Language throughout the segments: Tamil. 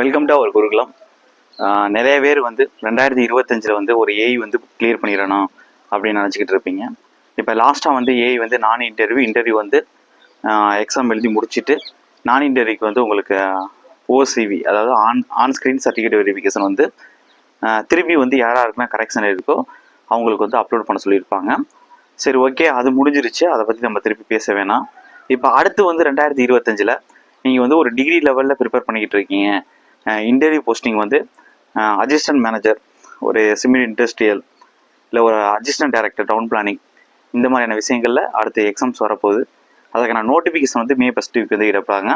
வெல்கம் டு அவர் குருகுலம். நிறைய பேர் வந்து ரெண்டாயிரத்தி இருபத்தஞ்சில் வந்து ஒரு ஏஐ வந்து கிளியர் பண்ணிடணும் அப்படின்னு நினச்சிக்கிட்டு இருப்பீங்க. இப்போ லாஸ்ட்டாக வந்து ஏஐ வந்து நான் இன்டர்வியூ இன்டர்வியூ வந்து எக்ஸாம் எழுதி முடிச்சுட்டு நான் இன்டர்வியூக்கு வந்து உங்களுக்கு ஓசிவி அதாவது on on screen certificate verification வந்து திரும்பி வந்து யாராக இருக்குன்னா கரெக்ஷன் இருக்கோ அவங்களுக்கு வந்து அப்லோட் பண்ண சொல்லியிருப்பாங்க. சரி ஓகே அது முடிஞ்சிருச்சு. அதை பற்றி நம்ம திருப்பி பேச வேணாம். இப்போ அடுத்து வந்து ரெண்டாயிரத்தி இருபத்தஞ்சில் நீங்கள் வந்து ஒரு டிகிரி லெவலில் ப்ரிப்பேர் பண்ணிக்கிட்டு இருக்கீங்க. இன்டர்வியூ போஸ்டிங் வந்து அசிஸ்டன்ட் மேனேஜர் ஒரு சிமெண்ட் இண்டஸ்ட்ரியல் இல்லை ஒரு அசிஸ்டன்ட் டைரக்டர் டவுன் பிளானிங் இந்த மாதிரியான விஷயங்களில் அடுத்த எக்ஸாம்ஸ் வரப்போகுது. அதுக்கான நோட்டிஃபிகேஷன் வந்து மே ஃபஸ்ட் வீக் வந்து இடப்பாங்க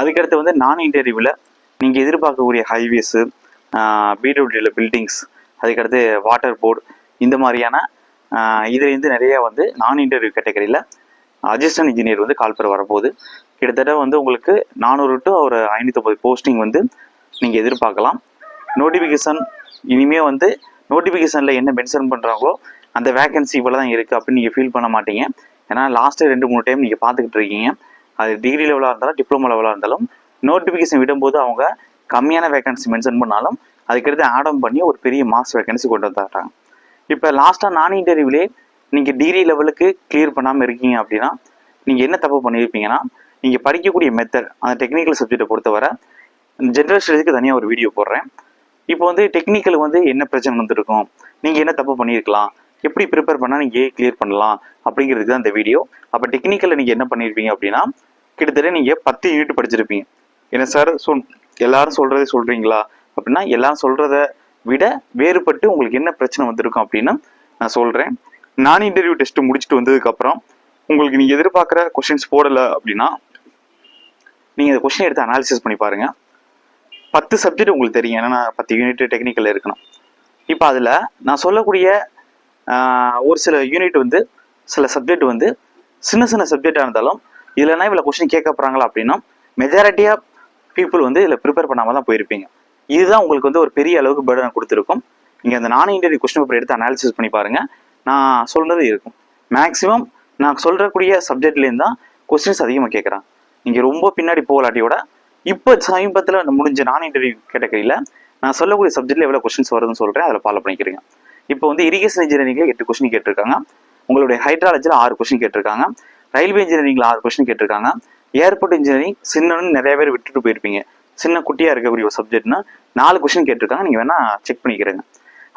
அதுக்கடுத்து வந்து நான் இன்டர்வியூவில் நீங்கள் எதிர்பார்க்கக்கூடிய ஹைவேஸு பிடபிள்யூடியில் பில்டிங்ஸ் அதுக்கடுத்து வாட்டர் போர்டு இந்த மாதிரியான இதுலேருந்து நிறையா வந்து நான் இன்டர்வியூ கேட்டகரியில் அசிஸ்டன்ட் இன்ஜினியர் வந்து கால் பெற வரப்போகுது. கிட்டத்தட்ட வந்து உங்களுக்கு நானூறு டு ஒரு ஐநூற்றம்பது போஸ்டிங் வந்து நீங்கள் எதிர்பார்க்கலாம். நோட்டிஃபிகேஷன் இனிமேல் வந்து நோட்டிஃபிகேஷனில் என்ன மென்ஷன் பண்ணுறாங்களோ அந்த வேகன்சி இவ்வளோ தான் இருக்குது அப்படின்னு நீங்கள் ஃபீல் பண்ண மாட்டீங்க. ஏன்னா லாஸ்ட்டு ரெண்டு மூணு டைம் நீங்கள் பார்த்துக்கிட்டு இருக்கீங்க. அது டிகிரி லெவலாக இருந்தாலும் டிப்ளமோ லெவலாக இருந்தாலும் நோட்டிஃபிகேஷன் விடும்போது அவங்க கம்மியான வேகன்சி மென்ஷன் பண்ணாலும் அதுக்கடுத்து ஆடம் பண்ணி ஒரு பெரிய மாஸ் வேகன்சி கொண்டு வந்துடுறாங்க. இப்போ லாஸ்ட்டாக நான் இன்டர்வியூலே நீங்கள் டிகிரி லெவலுக்கு கிளியர் பண்ணாமல் இருக்கீங்க அப்படின்னா நீங்கள் என்ன தப்பு பண்ணியிருப்பீங்கன்னா நீங்கள் படிக்கக்கூடிய மெத்தட் அந்த டெக்னிக்கல் சப்ஜெக்டை பொறுத்தவரை ஜென்ரல் ஸ்டடீஸ்க்கு தனியாக ஒரு வீடியோ போடுறேன். இப்போ வந்து டெக்னிக்கல் வந்து என்ன பிரச்சனை வந்திருக்கும் நீங்கள் என்ன தப்பு பண்ணியிருக்கலாம்? எப்படி ப்ரிப்பேர் பண்ணால் நீங்கள் ஏ கிளியர் பண்ணலாம்? அப்படிங்கிறதுக்கு தான் இந்த வீடியோ அப்போ டெக்னிக்கலில் நீங்கள் என்ன பண்ணியிருப்பீங்க அப்படின்னா கிட்டத்தட்ட நீங்கள் பத்து யூனிட் படிச்சிருப்பீங்க. என்ன சார் சொல் எல்லாரும் சொல்கிறதே சொல்கிறீங்களா அப்படின்னா எல்லாரும் சொல்கிறத விட வேறுபட்டு உங்களுக்கு என்ன பிரச்சனை வந்திருக்கும் அப்படின்னு நான் சொல்கிறேன் நான் இன்டர்வியூ டெஸ்ட்டு முடிச்சுட்டு வந்ததுக்கப்புறம் உங்களுக்கு நீங்கள் எதிர்பார்க்குற கொஷின்ஸ் போடலை அப்படின்னா நீங்கள் இந்த கொஷின் எடுத்து அனாலிசிஸ் பண்ணி பாருங்கள் பத்து சப்ஜெக்ட் உங்களுக்கு தெரியும். ஏன்னா நான் பத்து யூனிட் டெக்னிக்கல் இருக்கணும். இப்போ அதில் நான் சொல்லக்கூடிய ஒரு சில யூனிட் வந்து சில சப்ஜெக்ட் வந்து சின்ன சின்ன சப்ஜெக்டாக இருந்தாலும் இதுலனா இவ்வளோ கொஷின் கேட்க போகிறாங்களா அப்படின்னா மெஜாரிட்டியாக பீப்புள் வந்து இதில் ப்ரிப்பேர் பண்ணாமல் தான் போயிருப்பீங்க. இதுதான் உங்களுக்கு வந்து ஒரு பெரிய அளவுக்கு பேர்டன் கொடுத்துருக்கும். நீங்கள் அந்த நான் இன்டர்வியூ கொஸ்டின் பேப்பர் எடுத்து அனாலிசிஸ் பண்ணி பாருங்கள் நான் சொல்றது இருக்கும். மேக்ஸிமம் நான் சொல்கிறக்கூடிய சப்ஜெக்ட்லேருந்து தான் கொஸ்டின்ஸ் அதிகமாக கேட்குறாங்க. நீங்கள் ரொம்ப பின்னாடி போகலாட்டியோட இப்போ சமீபத்தில் முடிஞ்ச நான் இன்டர்வியூ கேட்டகரியில் நான் சொல்லக்கூடிய சப்ஜெக்ட்டில் எவ்வளோ கொஸ்டின்ஸ் வருதுன்னு சொல்கிறேன் அதில் ஃபாலோ பண்ணிக்கிறீங்க. இப்போ வந்து இரிகேஷன் இன்ஜினியரிங்கில் எட்டு கொஸ்டின் கேட்டிருக்காங்க. உங்களுடைய ஹைட்ராலஜியில் ஆறு கொஸ்டின் கேட்டிருக்காங்க. ரயில்வே இன்ஜினியரிங்கில் ஆறு கொஸ்டின் கேட்டிருக்காங்க. ஏர்போர்ட் இன்ஜினியரிங் சின்னன்னு நிறைய பேர் விட்டுட்டு போயிருப்பீங்க. சின்ன குட்டியாக இருக்கக்கூடிய ஒரு சப்ஜெக்ட்னா நாலு கொஸ்டின் கேட்டிருக்காங்க. நீங்கள் வேணால் செக் பண்ணிக்கிறேங்க.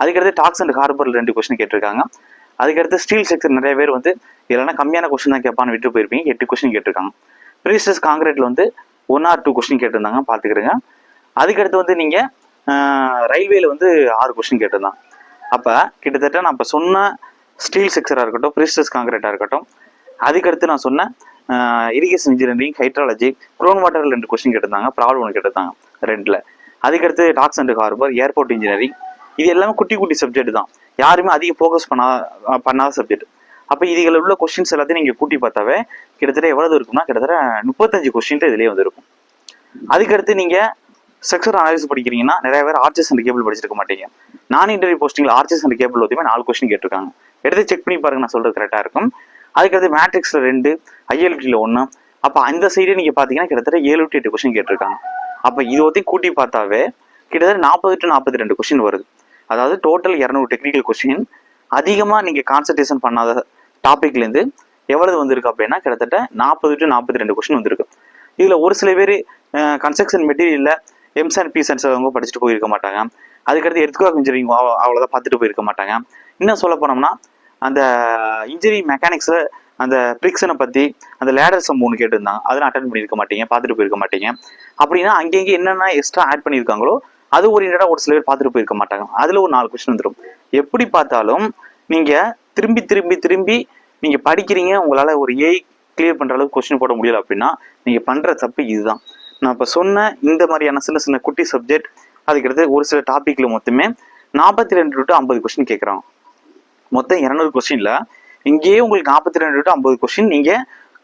அதுக்கடுத்து டாக்ஸ் அண்ட் ஹார்பரில் ரெண்டு கொஸ்டின் கேட்டிருக்காங்க. அதுக்கடுத்து ஸ்டீல் செக்டர் நிறைய பேர் வந்து இல்லைனா கம்மியான கொஸ்டின் தான் கேட்பான்னு விட்டு போயிருப்பீங்க. எட்டு கொஸ்டின் கேட்டிருக்காங்க. ப்ரீஸ்டஸ் காங்கிரீட்டில் வந்து ஒன் ஆர் டூ கொஸ்டின் கேட்டிருந்தாங்க பார்த்துக்கிடுங்க. அதுக்கடுத்து வந்து நீங்கள் ரயில்வேல வந்து ஆறு கொஸ்டின் கேட்டிருந்தாங்க அப்போ கிட்டத்தட்ட நான் இப்போ சொன்ன ஸ்டீல் செக்ஸராக இருக்கட்டும் பிரிஸ்டஸ் காங்கிரீட்டாக இருக்கட்டும் அதுக்கடுத்து நான் சொன்ன irrigation engineering hydrology ground water ரெண்டு கொஸ்டின் கேட்டிருந்தாங்க ப்ராப்ளம் ஒன்று கேட்டிருந்தாங்க ரெண்டில். அதுக்கடுத்து docks and harbour airport engineering இது எல்லாமே குட்டி குட்டி சப்ஜெக்ட் தான். யாருமே அதிக ஃபோக்கஸ் பண்ணா பண்ணாத சப்ஜெக்ட் அப்போ இதுகளில் உள்ள கொஸ்டின்ஸ் எல்லாத்தையும் நீங்கள் கூட்டி பார்த்தாவே கிட்டத்தட்ட எவ்வளவு இருக்கும்னா கிட்டத்தட்ட முப்பத்தஞ்சு கொஸ்டின் இதுலேயே வந்துருக்கும். அதுக்கடுத்து நீங்கள் செக்ஷன் அனாலிசிஸ் படிக்கிறீங்கன்னா நிறைய பேர் ஆர்ச்சஸ் அண்ட் கேபிள் படிச்சிருக்க மாட்டீங்க. நான் இன்டர்வியூ போஸ்டிங்கில் ஆர்ச்சஸ் அண்ட் கேபிள் ஒத்துமே நாலு கொஸ்டின் கேட்டிருக்காங்க. எடுத்து செக் பண்ணி பாருங்க நான் சொல்கிறது கரெக்டாக இருக்கும். அதுக்கடுத்து மேட்ரிக்ஸில் ரெண்டு ஐஎல்டியில் ஒன்று அப்போ அந்த சைடே நீங்கள் பார்த்தீங்கன்னா கிட்டத்தட்ட ஏழு டு எட்டு கொஸ்டின் கேட்டிருக்காங்க. அப்போ இது ஒத்தையும் கூட்டி பார்த்தாவே கிட்டத்தட்ட நாற்பது டு நாற்பத்தி ரெண்டு கொஸ்டின் வருது. அதாவது டோட்டல் இரநூறு டெக்னிக்கல் கொஸ்டின் அதிகமாக நீங்கள் கான்சன்ட்ரேஷன் பண்ணாத டாபிக்லேருந்து எவ்வளவு வந்திருக்கு அப்படின்னா கிட்டத்தட்ட நாற்பது டு நாற்பத்தி ரெண்டு கொஸ்டின் வந்திருக்கு. இதில் ஒரு சில பேர் கன்ஸ்ட்ரக்ஷன் மெட்டீரியலில் எம்ஸ் அண்ட் பிசன்ஸ் அவங்க படிச்சுட்டு போயிருக்க மாட்டாங்க. அதுக்கடுத்து எர்த்குவாக் இன்ஜினியரிங் அவ்வளோதான் பார்த்துட்டு போயிருக்க மாட்டாங்க. இன்னும் சொல்ல போனோம்னா அந்த இன்ஜினியரிங் மெக்கானிக்ஸில் அந்த பிரிக்ஸனை பற்றி அந்த லேடர் சம் மூணு கேட்டிருந்தாங்க. அதெல்லாம் அட்டன் பண்ணியிருக்க மாட்டீங்க பார்த்துட்டு போயிருக்க மாட்டீங்க. அப்படின்னா அங்கங்கே என்னென்ன எக்ஸ்ட்ரா ஆட் பண்ணியிருக்காங்களோ அது ஓரியன்டாக ஒரு சில பேர் பார்த்துட்டு போயிருக்க மாட்டாங்க. அதில் ஒரு நாலு கொஸ்டின் வந்துடும் எப்படி பார்த்தாலும் நீங்கள் திரும்பி திரும்பி திரும்பி நீங்கள் படிக்கிறீங்க உங்களால் ஒரு ஏஐ கிளியர் பண்ணுற அளவுக்கு கொஸ்டின் போட முடியல அப்படின்னா நீங்கள் பண்ணுற தப்பு இதுதான். நான் இப்போ சொன்ன இந்த மாதிரியான சின்ன சின்ன குட்டி சப்ஜெக்ட் அதுக்கடுத்து ஒரு சில டாப்பிக்கில் மொத்தமே நாற்பத்தி ரெண்டு டு ஐம்பது கொஸ்டின் கேட்குறாங்க மொத்தம் இரநூறு கொஸ்டினில் இங்கேயே உங்களுக்கு நாற்பத்தி ரெண்டு டு ஐம்பது கொஸ்டின் நீங்கள்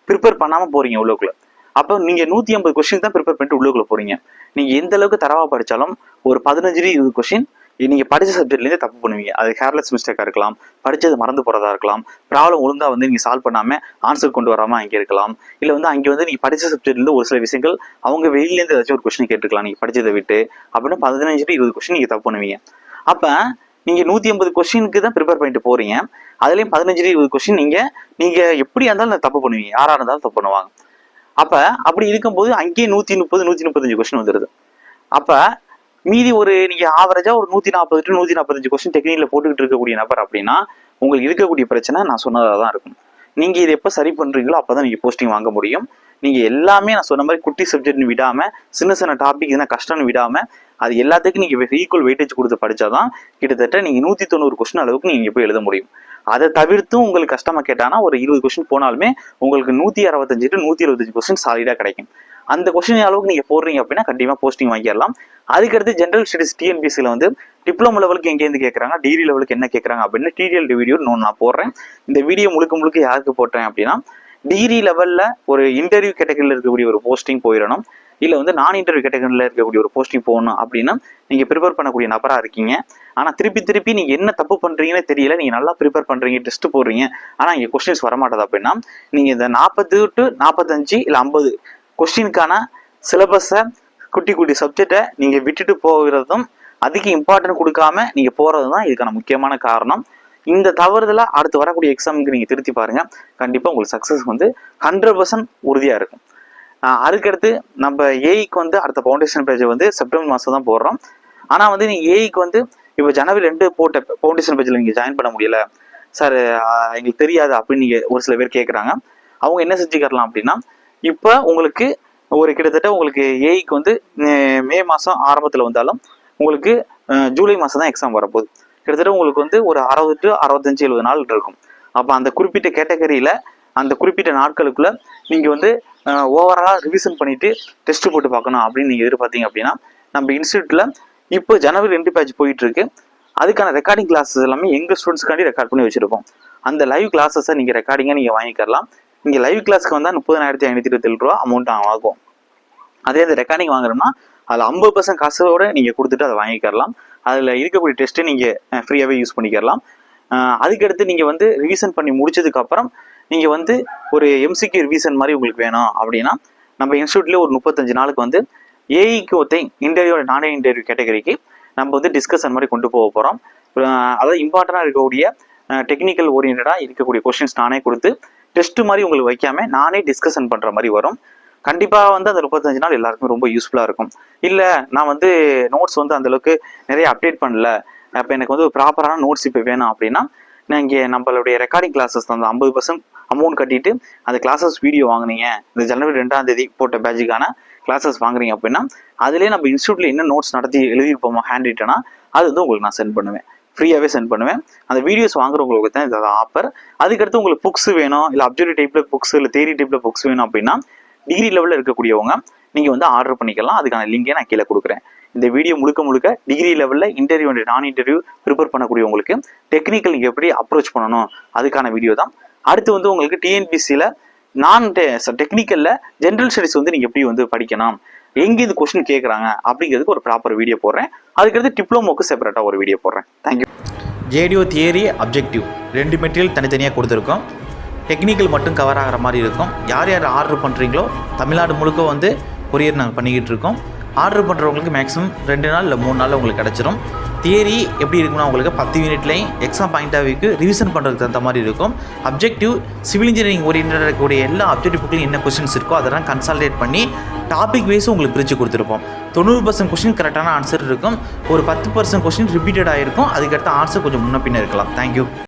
ப்ரிப்பேர் பண்ணாமல் போகிறீங்க உள்ளுக்குள்ள. அப்போ நீங்கள் நூற்றி ஐம்பது கொஸ்டின் தான் ப்ரிப்பேர் பண்ணிட்டு உள்ளுக்குள்ள போகிறீங்க நீங்கள் எந்த அளவுக்கு தரவாக படித்தாலும் ஒரு பதினஞ்சு இருபது கொஸ்டின் நீங்கள் படித்த சப்ஜெக்ட்லேருந்து தப்பு பண்ணுவீங்க. அது கேர்லெஸ் மிஸ்டேக்காக இருக்கலாம். படித்தது மறந்து போகிறதா இருக்கலாம். ப்ராப்ளம் ஒழுங்காக வந்து நீங்கள் சால்வ் பண்ணாமல் ஆன்சர் கொண்டு வராமல் அங்கே இருக்கலாம். இல்லை வந்து அங்கே வந்து நீங்கள் படித்த சப்ஜெக்ட்லேருந்து ஒரு சில விஷயங்கள் அவங்க வெளியிலேருந்து ஏதாச்சும் ஒரு கொஸ்டின் கேட்டுருக்கலாம். நீங்கள் படித்ததை விட்டு அப்படின்னா பதினஞ்சு டு இருபது கொஸ்டின் நீங்கள் தப்பு பண்ணுவீங்க. அப்போ நீங்கள் நூற்றி ஐம்பது கொஸ்டினுக்கு தான் ப்ரிப்பேர் பண்ணிட்டு போகிறீங்க அதுலேயும் பதினஞ்சு இருபது கொஸ்டின் நீங்கள் நீங்கள் எப்படியா இருந்தாலும் தப்பு பண்ணுவீங்க. யாராக இருந்தாலும் தப்பு பண்ணுவாங்க. அப்போ அப்படி இருக்கும்போது அங்கேயே நூற்றி முப்பது நூற்றி முப்பத்தஞ்சு கொஸ்டின் வந்துருது. அப்ப மீதி ஒரு நீங்க ஆவரேஜா ஒரு நூத்தி நாற்பது டு நூத்தி நாற்பத்தஞ்சு கொஸ்டின் டெக்னிக்ல போட்டுக்கிட்டு இருக்கக்கூடிய நபர் அப்படின்னா உங்களுக்கு இருக்கக்கூடிய பிரச்சனை நான் சொன்னதாக தான் இருக்கும். நீங்க இதை எப்ப சரி பண்றீங்களோ அப்பதான் நீங்க போஸ்டிங் வாங்க முடியும். நீங்க எல்லாமே நான் சொன்ன மாதிரி குட்டி சப்ஜெக்ட்னு விடாம சின்ன சின்ன டாபிக் என்ன கஷ்டம்னு விடாம அது எல்லாத்துக்கும் நீங்க ஈக்குவல் வெயிட்டேஜ் கொடுத்து படிச்சாதான் கிட்டத்தட்ட நீங்க நூத்தி தொண்ணூறு கொஸ்டின் அளவுக்கு நீங்க போய் எழுத முடியும். அதை தவிர்த்தும் உங்களுக்கு கஷ்டமா கேட்டானா ஒரு இருபது கொஸ்டின் போனாலுமே உங்களுக்கு நூத்தி அறுபத்தஞ்சு டு நூத்தி எழுபத்தஞ்சு கொஸ்டின் சாலிடா கிடைக்கும். அந்த கொஸ்டின் அளவுக்கு நீங்க போடுறீங்க அப்படின்னா கண்டிப்பா போஸ்டிங் வாங்கிடலாம். அதுக்கடுத்து ஜென்ரல் ஸ்டடிஸ் டிஎன்பிசியில் வந்து டிப்ளமோ லெவலுக்கு எங்கேருந்து கேட்குறாங்க டிகிரி லெவலுக்கு என்ன கேட்குறாங்க அப்படின்னு டிடிஎல் வீடியோ இன்னொன்று நான் போடுறேன். இந்த வீடியோ முழுக்க முழுக்க யாருக்கு போட்டேன் அப்படின்னா டிகிரி லெவலில் ஒரு இன்டர்வியூ கேட்டகரியில் இருக்கக்கூடிய ஒரு போஸ்டிங் போயிடணும். இல்லை வந்து நான் இன்டர்வியூ கேட்டகரியில் இருக்கக்கூடிய ஒரு போஸ்டிங் போகணும் அப்படின்னா நீங்கள் ப்ரிப்பேர் பண்ணக்கூடிய நபராக இருக்கீங்க. ஆனால் திருப்பி திருப்பி நீங்கள் என்ன தப்பு பண்ணுறீங்கன்னு தெரியல. நீங்கள் நல்லா ப்ரிப்பேர் பண்ணுறீங்க டெஸ்ட் போடுறீங்க. ஆனால் இங்கே கொஸ்டின்ஸ் வரமாட்டது அப்படின்னா நீங்கள் இந்த நாற்பது டு நாற்பத்தஞ்சு இல்லை ஐம்பது கொஸ்டினுக்கான சிலபஸை குட்டி குட்டி சப்ஜெக்டை நீங்கள் விட்டுட்டு போகிறதும் அதுக்கு இம்பார்ட்டன்ட் கொடுக்காம நீங்கள் போகிறது தான் இதுக்கான முக்கியமான காரணம். இந்த தவறுதலை அடுத்து வரக்கூடிய எக்ஸாமுக்கு நீங்கள் திருத்தி பாருங்கள் கண்டிப்பாக உங்களுக்கு சக்ஸஸ் வந்து ஹண்ட்ரட் பர்சன்ட் உறுதியாக இருக்கும். அதுக்கடுத்து நம்ம ஏஐக்கு வந்து அடுத்த ஃபவுண்டேஷன் பேஜ் வந்து செப்டம்பர் மாதம் தான் போடுறோம். ஆனால் வந்து நீங்கள் ஏஐக்கு வந்து இப்போ ஜனவரி ரெண்டு போட்ட ஃபவுண்டேஷன் பேஜில் நீங்கள் ஜாயின் பண்ண முடியல. சார் எங்களுக்கு தெரியாது அப்படின்னு நீங்கள் ஒரு சில பேர் கேட்குறாங்க அவங்க என்ன செஞ்சுக்கலாம் அப்படின்னா இப்போ உங்களுக்கு ஒரு கிட்டத்தட்ட உங்களுக்கு ஏஐக்கு வந்து மே மாதம் ஆரம்பத்தில் வந்தாலும் உங்களுக்கு ஜூலை மாதம் தான் எக்ஸாம் வரப்போகுது. கிட்டத்தட்ட உங்களுக்கு வந்து ஒரு அறுபது டு அறுபத்தஞ்சு எழுபது நாள் இருக்கும். அப்போ அந்த குறிப்பிட்ட கேட்டகரியில் அந்த குறிப்பிட்ட நாட்களுக்குள்ளே நீங்கள் வந்து ஓவராலாக ரிவிஷன் பண்ணிவிட்டு டெஸ்ட் போட்டு பார்க்கணும் அப்படின்னு நீங்கள் எதிர்பார்த்தீங்க அப்படின்னா நம்ம இன்ஸ்டியூட்டில் இப்போ ஜனவரி ரெண்டு பேட்ச் போயிட்டுருக்கு. அதுக்கான ரெக்கார்டிங் கிளாஸஸ் எல்லாமே எங்கள் ஸ்டூடெண்ட்ஸ்க்காண்டி ரெக்கார்ட் பண்ணி வச்சுருக்கோம் அந்த லைவ் கிளாஸஸை நீங்கள் ரெக்கார்டிங்காக நீங்கள் வாங்கிக்கலாம் இங்கே லைவ் கிளாஸ்க்கு வந்தால் முப்பதாயிரத்தி ஐநூற்றி இருபத்தேழு ரூபா அமௌண்ட் ஆகும். அதே அந்த ரெக்கார்டிங் வாங்குறோம்னா அதில் ஐம்பது பர்சன்ட் காசோட நீங்கள் கொடுத்துட்டு அதை வாங்கிக்கலாம் அதில் இருக்கக்கூடிய டெஸ்ட்டு நீங்கள் ஃப்ரீயாகவே யூஸ் பண்ணிக்கலாம் அதுக்கடுத்து நீங்கள் வந்து ரிவிஷன் பண்ணி முடிச்சதுக்கப்புறம் நீங்கள் வந்து ஒரு எம்சிக்யூ ரிவிஷன் மாதிரி உங்களுக்கு வேணும் அப்படின்னா நம்ம இன்ஸ்டியூட்லேயே ஒரு முப்பத்தஞ்சு நாளுக்கு வந்து ஏஐக்கு ஒருத்தையும் இன்டர்வியூட நான் இன்டர்வியூ கேட்டகரிக்கு நம்ம வந்து டிஸ்கஷன் மாதிரி கொண்டு போக போகிறோம் அதாவது இம்பார்ட்டண்டாக இருக்கக்கூடிய டெக்னிக்கல் ஓரியன்டாக இருக்கக்கூடிய கொஷின்ஸ் நானே கொடுத்து டெஸ்ட் மாதிரி உங்களுக்கு வைக்காம நானே டிஸ்கஷன் பண்ணுற மாதிரி வரும். கண்டிப்பாக வந்து அந்த முப்பத்தஞ்சு நாள் எல்லாருக்குமே ரொம்ப யூஸ்ஃபுல்லாக இருக்கும். இல்லை நான் வந்து நோட்ஸ் வந்து அந்த அளவுக்கு நிறைய அப்டேட் பண்ணல. அப்போ எனக்கு வந்து ஒரு ப்ராப்பரான நோட்ஸ் இப்போ வேணும் அப்படின்னா நான் இங்கே நம்மளுடைய ரெக்கார்டிங் கிளாஸஸ் அந்த ஐம்பது பர்சன்ட் அமௌண்ட் கட்டிட்டு அந்த கிளாஸஸ் வீடியோ வாங்குனீங்க. இந்த ஜனவரி ரெண்டாம் தேதி போட்ட பேஜுக்கான கிளாஸஸ் வாங்குறீங்க அப்படின்னா அதுலேயே நம்ம இன்ஸ்டியூட்டில் என்ன நோட்ஸ் நடத்தி எழுதியிருப்போமோ ஹேண்ட் ரிட்டனா அது வந்து உங்களுக்கு நான் சென்ட் பண்ணுவேன். ஃப்ரீயாகவே சென்ட் பண்ணுவேன். அந்த வீடியோஸ் வாங்குறவங்களுக்கு தான் இது ஆஃபர் அதுக்கடுத்து உங்களுக்கு புக்ஸ் வேணும் இல்லை அப்ஜெக்டிவ் டைப்பில் புக்ஸ் இல்லை தேரி டைப்பில் புக்ஸ் வேணும் அப்படின்னா டிகிரி லெவலில் இருக்கக்கூடியவங்க நீங்கள் வந்து ஆர்டர் பண்ணிக்கலாம். அதுக்கான லிங்கை நான் கீழே கொடுக்குறேன். இந்த வீடியோ முழுக்க முழுக்க டிகிரி லெவலில் இன்டர்வியூ அண்ட் நான் இன்டர்வியூ ப்ரிப்பேர் பண்ணக்கூடியவங்களுக்கு டெக்னிக்கல் நீங்கள் எப்படி அப்ரோச் பண்ணணும் அதுக்கான வீடியோ தான். அடுத்து வந்து உங்களுக்கு டிஎன்பிசியில் நான் டெக்னிக்கலில் ஜென்ரல் ஸ்டடிஸ் வந்து நீங்கள் எப்படி வந்து படிக்கணும் எங்கே இது கொஸ்டின் கேட்குறாங்க அப்படிங்கிறதுக்கு ஒரு ப்ராப்பர் வீடியோ போடுறேன். அதுக்கடுத்து டிப்ளமோக்கு செப்பரேட்டாக ஒரு வீடியோ போடுறேன். Thank you JDO theory objective ரெண்டு மெட்டீரியல் தனித்தனியாக கொடுத்துருக்கோம். டெக்னிக்கல் மட்டும் கவர் ஆகிற மாதிரி இருக்கும். யார் யார் ஆர்டர் பண்ணுறீங்களோ தமிழ்நாடு முழுக்க வந்து கொரியர் நாங்கள் பண்ணிக்கிட்டு இருக்கோம். ஆர்டர் பண்ணுறவங்களுக்கு மேக்ஸிமம் ரெண்டு நாள் இல்லை மூணு நாள் உங்களுக்கு கிடச்சிரும். தியரி எப்படி இருக்குன்னா உங்களுக்கு பத்து யூனிட்லையும் எக்ஸாம் பாயிண்ட் ஆஃப் வியூக்கு ரிவிஷன் பண்ணுறதுக்கு தகுந்த மாதிரி இருக்கும். அப்ஜெக்டிவ் சிவில் இன்ஜினியரிங் ஓரியன்டாக இருக்கக்கூடிய எல்லா அப்ஜெக்டிவ் புக்லையும் என்ன கொஸ்டின்ஸ் இருக்கோ அதெல்லாம் கன்சால்டேட் பண்ணி டாபிக் வைஸ் உங்களுக்கு பிரித்து கொடுத்துருப்போம். தொண்ணூறு பர்சன்ட் கொஸ்டின் கரெக்டான ஆன்சர் இருக்கும். ஒரு பத்து பர்சன்ட் கொஸ்டின் ரிப்பீட்டட் ஆகிருக்கும் அதுக்கடுத்த ஆன்சர் கொஞ்சம் முன்ன பின்ன இருக்கலாம். தேங்க்யூ